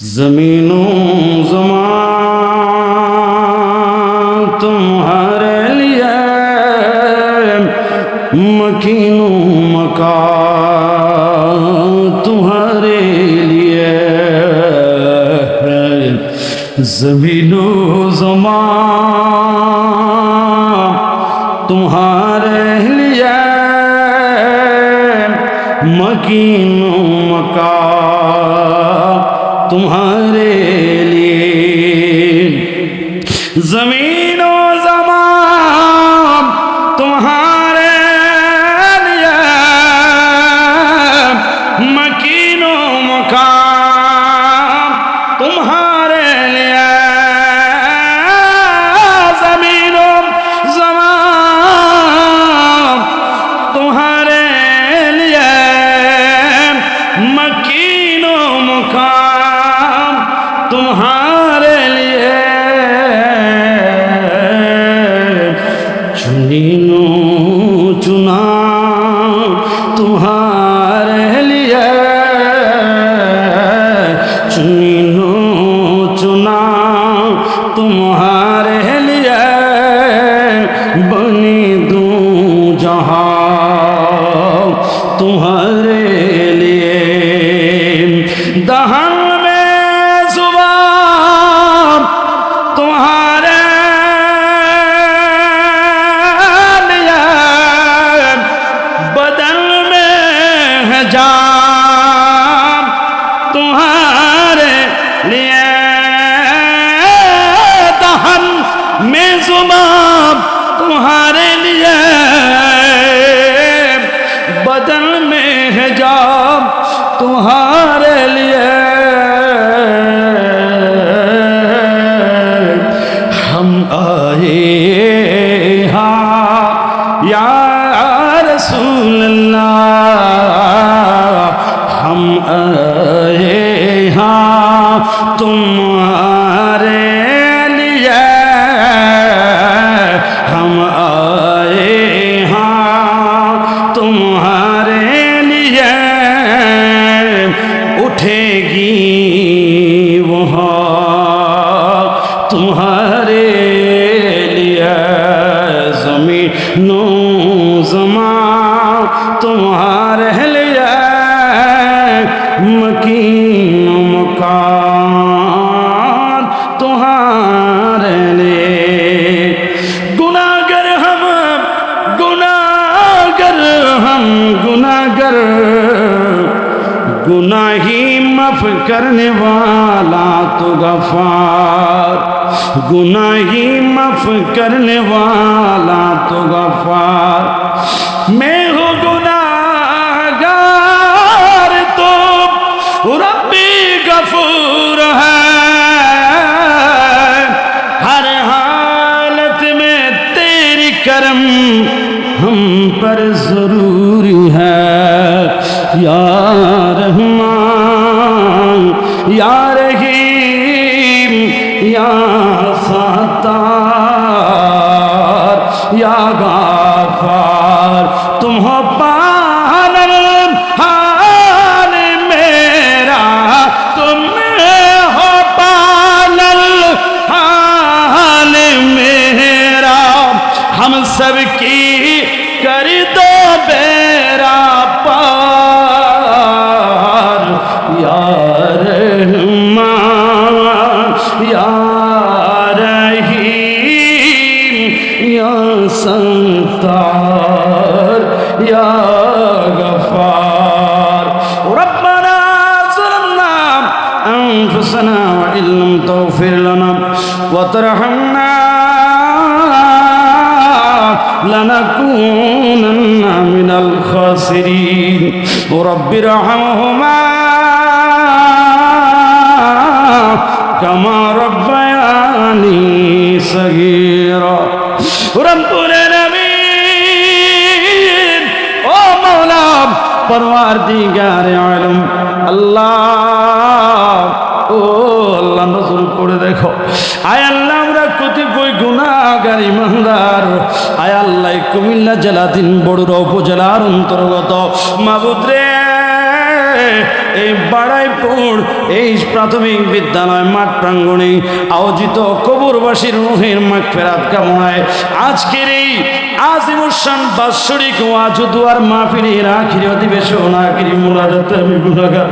زمینوں زمان تمہارے لیے مکینوں مکان تمہارے لیے زمینوں زمان تمہارے لیے مکینوں مکان तुम्हारे लिए जमीनों है जान तुम्हारे लिए दहन में जुबान تمہارے لیے زمین زمان، تمہارے لیے مکین مکان، تمہارے لیے۔ گناگر ہم گناگر ہم گناگر گناہی معاف کرنے والا تو غفار، گناہی معاف کرنے والا تو غفار۔ میں ہوں گناہگار تو ربی غفور ہے ہر حالت میں تیری کرم ہم پر ضروری ہے۔ یا सबकी कर दो बेरा पार यार या रहीम या संतार या गफार ربنا ظلمنا أنفسنا وإن لم تغفر لنا وترحمنا لنكونن من الخاسرين رب ارحمهما كما ربياني صغيرا رب العالمين ও মৌলা পরওয়ার দিগারে আলম আল্লাহ ও আল্লাহ নজর করে দেখো আয় আল্লাহ আমরা কতিপয় গুণাগার ইমানদার আয় কুমিল্লা দিন বড়ুরা উপজেলার অন্তর্গত। মাবুদ্রে এই বাড়াইপুর এই প্রাথমিক বিদ্যালয় মাঠ প্রাঙ্গণে আয়োজিত কবরবাসীর রুহের মাঠ ফেরাত কামনায় আজকের এই আজিমুসান বাৎসরিক ওয়াজুদুয়ার মাহফিলের আখিরি অধিবেশন, আখিরি মোনাজাতে আমি গুণাগার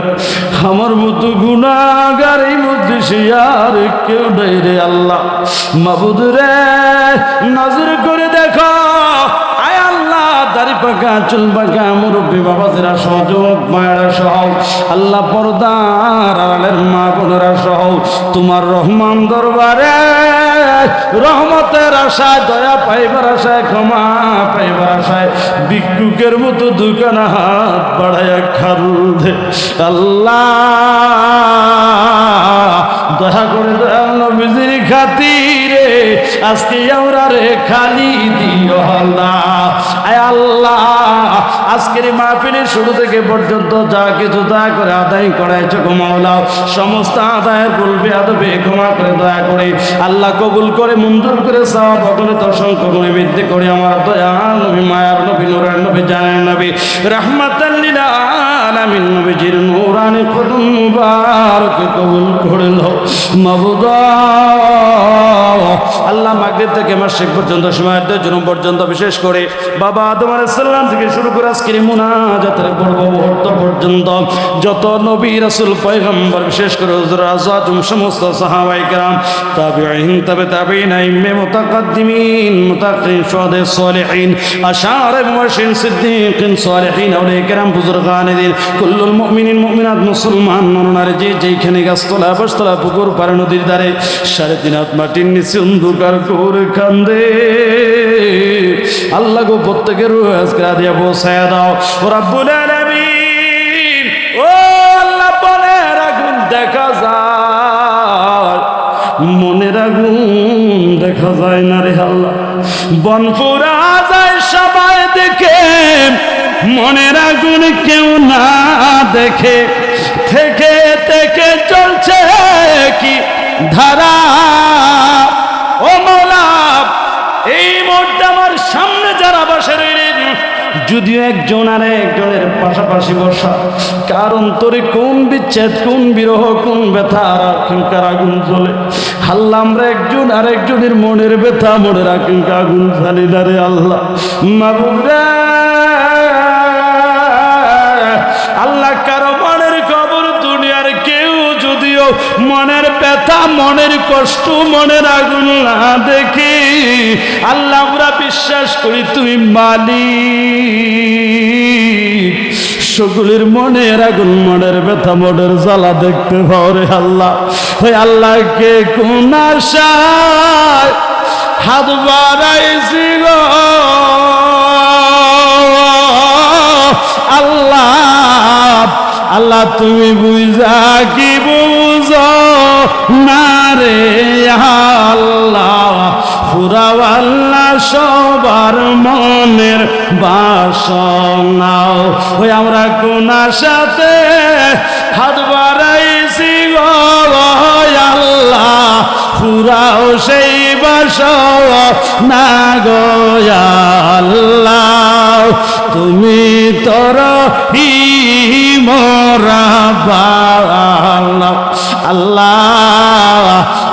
আমার মতো গুণাগার এই মধ্যে সে আর কেউ নেই রে আল্লাহ। মাবুদ রে, নজর করে দেখো পাকা, চুল পাকা, মুরব্বী বাবাজেরা সহ, যুবক মায়েরা সহ, আল্লাহ পর্দার আড়ালের মা বোনেরা সহ, তোমার রহমান দরবারে রহমতের আশায়, দয়া পাইবার আশায়, ক্ষমা পাইবার আশায়, ভিক্ষুকের মতো দুকানা হাত বাড়াইয়া খারুধে আল্লাহ দয়া করে দয়াল নবীজির খাতিরে আজকে আমরা রে খালি দিও আল্লাহ। আয় আল্লাহ আজকের মাহফিলের শুরু থেকে পর্যন্ত যা কিছু দয়া করে আদায় করাইছো মাওলাও সমস্ত আদায়ের বলবে আদবে ক্ষমা করে দয়া করে। আল্লাহ কবুল করে, মঞ্জুর করে বদলে তো অসংখ্য গুণে বৃদ্ধি করে আমার দয়া নবী, মায়ার নবী, নুরের নবী, জানের নবী রাহমাতাল্লিল আলামিন নবীজির নূরানি কদম কবুল করে লও মাবুদ আল্লাহ মাগরিব থেকে মাসিক পর্যন্ত সময়ের জন্য পর্যন্ত বিশেষ করে বাবা আদম আলাইসাল্লাম থেকে শুরু করে আজকের মুনাজাতের পর্ব মুহূর্ত পর্যন্ত যত নবী রাসূল পয়গম্বর বিশেষ করে হুজুর আজওয়াজুম সমস্ত সাহাবাই کرام তাবিঈন তবে তাবিঈন আইম্মে মুতাকাদ্দিমিন মুতাকিন শুহাদা সালিহিন আশার মুবাশশিরিন সিদ্দিকিন সালিহিন আউলিয়া کرام বুজুরগান দিন কুল্লুল মুমিনিন মুমিনাত মুসলমান নরনারী যে যেখানে গাছতলা বসতলা পুকুর পার নদীর ধারে সাড়ে তিন হাত মাটির নিচে অন্ধকার করে কান্দে। আল্লাহ গো, প্রত্যেকের আজকে দিয়া বসায় দাও। রাব্বুল আলামিন, ও আল্লাহ বনের আগুন দেখা যায়। মনের আগুন দেখা যায় না রে আল্লাহ। বনপুরা যায়, সবাই দেখে। মনের আগুন কেউ না দেখে। থেকে থেকে চলছে কি ধারা ও মৌলা এই মুহূর্তে আমার সামনে যারা বসে রইলেন যদিও একজন আর একজনের পাশাপাশি বসা কারণ তোরে কোন বিচ্ছেদ, কোন বিরহ, কোন ব্যথা, আর আকাঙ্ক্ষার আগুন জ্বলে? হাল্লা আমরা একজন আর একজনের মনের ব্যথা, মনের আকাঙ্ক্ষা আগুন জ্বালি না রে আল্লাহ। আল্লাহ কারও মনের খবর দুনিয়ার কেউ যদিও মনের ব্যথা, মনের কষ্ট, মনের আগুন না দেখি, আল্লাহ বিশ্বাস করি তুমি মালিক। সকলের মনের আগুন, মনের ব্যথা, মনের জ্বালা দেখতে পাও রে আল্লাহ। ওই আল্লাহকে কোন আশায় হাত বাড়াইছি গো আল্লাহ আল্লাহ তুমি বুঝা কি বুঝ? না রে আল্লাহ ফুরাও আল্লাহ সবার মনের বাসনাও ওই আমরা কোন সাথে হাত বাড়াইছি আল্লাহ, ফুরাও সেই বাস না আল্লাহ, তুমি তোর হি মরা আল্লাহ,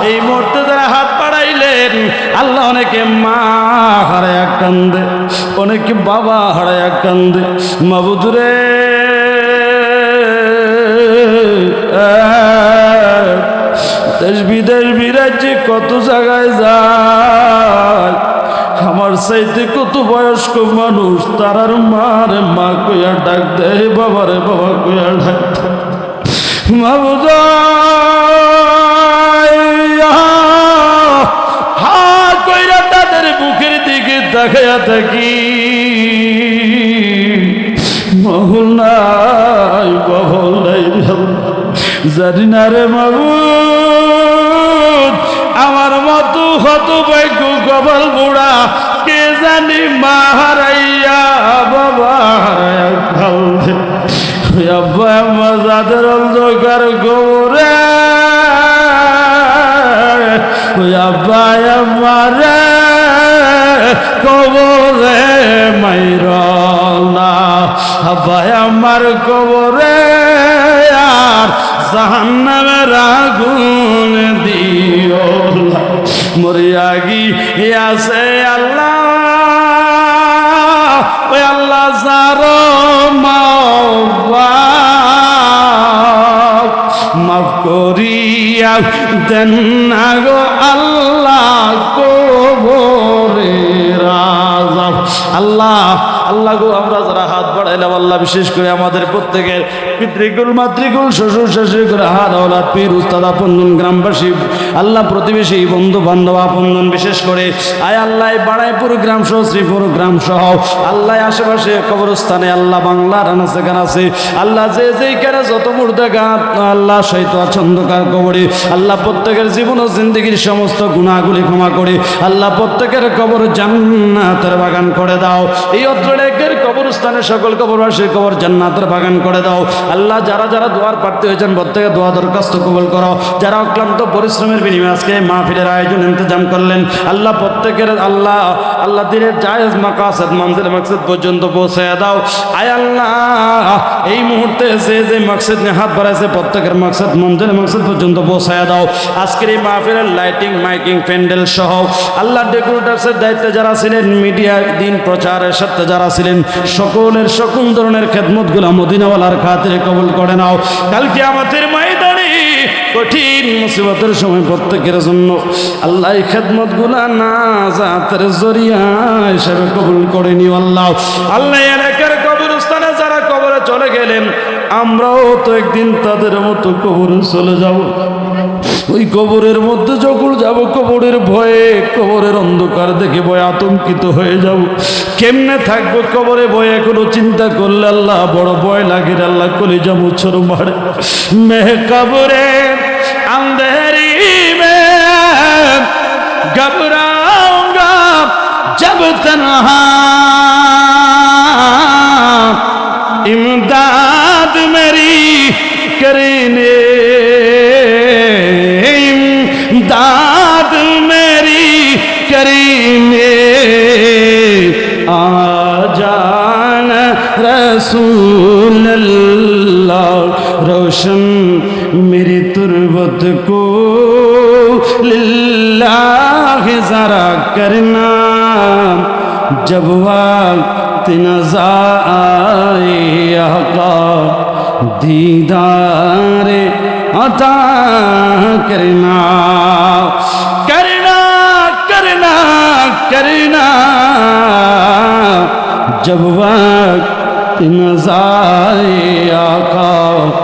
এই মুহূর্তে অনেকে মা হারায় কান্দে, অনেকে বাবা হারায় কান্দে। মাবুদুরে দেশ বিদেশ বিরাজ্যে কত জায়গায় যায়। আমার চাইতে কত বয়স্ক মানুষ, তারার মারে মা কইয়া ডাক দেয়, বাবারে, বাবা কইয়া ডাক দেয়। মাবুদ থাকি মহল নাই, বহল নাই জানি না রে মাবু আমার মতো হত ভাগ্য কপাল গোড়া কে জানি মা হারাইয়া বাবা হারাইয়া আব্বা যাদের অন্ধকার গোরে আব্বা, আম্মা রে। কবরে মাইরলা ভাই আমার কবরে আর জাহান্নামের আগুন দিও মরিয়া গি গিয়াছে আল্লাহ। ওই আল্লাহ যার মাফ করিয়া দেন গো আল্লাহ। আল্লাহ আল্লাহ গো আমরা আল্লাহ বিশেষ করে আমাদের প্রত্যেকের পিতৃকুল, মাতৃকুল, শ্বশুর, শাশুড়ি করে হাত পীর, উস্তাদ গ্রামবাসী, আল্লাহ প্রতিবেশী বন্ধু বান্ধব বিশেষ করে। আয় আল্লাহ গ্রাম সহ শ্রীপুর গ্রাম সহ আল্লাহ আশেপাশে কবরস্থানে আল্লাহ বাংলা রানাসে গান আছে। আল্লাহ যে যেইখানে যত মুর্দা গান, আল্লাহ সহিত কবরে। আল্লাহ প্রত্যেকের জীবন ও জিন্দগির সমস্ত গুণাগুলি ক্ষমা করে। আল্লাহ প্রত্যেকের কবর জান্নাতের বাগান করে দাও। এই অত্রের কবরস্থানে সকল কবরবাসীর কবর জান্নাতের বাগান করে দাও। আল্লাহ যারা যারা দোয়ার প্রার্থী হয়েছেন, প্রত্যেকে দোয়া দরখাস্ত কবল করো। যারা অক্লান্ত পরিশ্রমের বিনিময়ে আজকে মাহফিলের আয়োজন ইন্তজাম করলেন, আল্লাহ প্রত্যেকের, আল্লাহ আল্লাহ দিনের জায়েজ মাকাসাদ মঞ্জিল মাকসুদ পর্যন্ত পৌঁছে দাও। আয় আল্লাহ, এই মুহূর্তে যে যে মাকসুদ নিয়ে হাত বাড়াইছে, প্রত্যেকের মাকসুদ মঞ্জিল মাকসুদ পর্যন্ত পৌঁছায় দাও। আজকের এই মাহফিলের লাইটিং, মাইকিং, প্যান্ডেল সহ আল্লাহ ডেকোরেটার্সের দায়িত্বে যারা ছিলেন, মিডিয়া দিন প্রচারের সাথে যারা ছিলেন, সকলের সকল ধরনের খেদমতগুলো মদিনাওয়ালার খাতিরে কবুল করে নাও। কালকে আমাদের ময়দানে কঠিন মুসিবতের সময় প্রত্যেকের জন্য আল্লাহ খেদমতগুলা না জাতের জরিয়া হিসেবে কবুল করে নিও আল্লাহ। আল্লাহ এলাকার কবরস্থানে যারা কবরে চলে গেলেন, আমরাও তো একদিন তাদের মতো কবরে চলে যাব। ওই কবরের মধ্যে যখন যাব, কবরের ভয়ে, কবরের অন্ধকার দেখে ভয় আতঙ্কিত হয়ে যাব। কেমনে থাকব কবরে ভয়ে? কোনো চিন্তা করলে আল্লাহ, বড় ভয় লাগে আল্লাহ করে যাব ছোট মারে। মেহ কবরে আন্ধেরি মে ঘবরাউঙ্গা জব তনহা। ইমদাদ মেরি করিনে کو للہ ذرا کرنا جب وقت نظا آئے آقا دیدار عطا کرنا۔ کرنا کرنا کرنا۔ جب وقت نظا آقا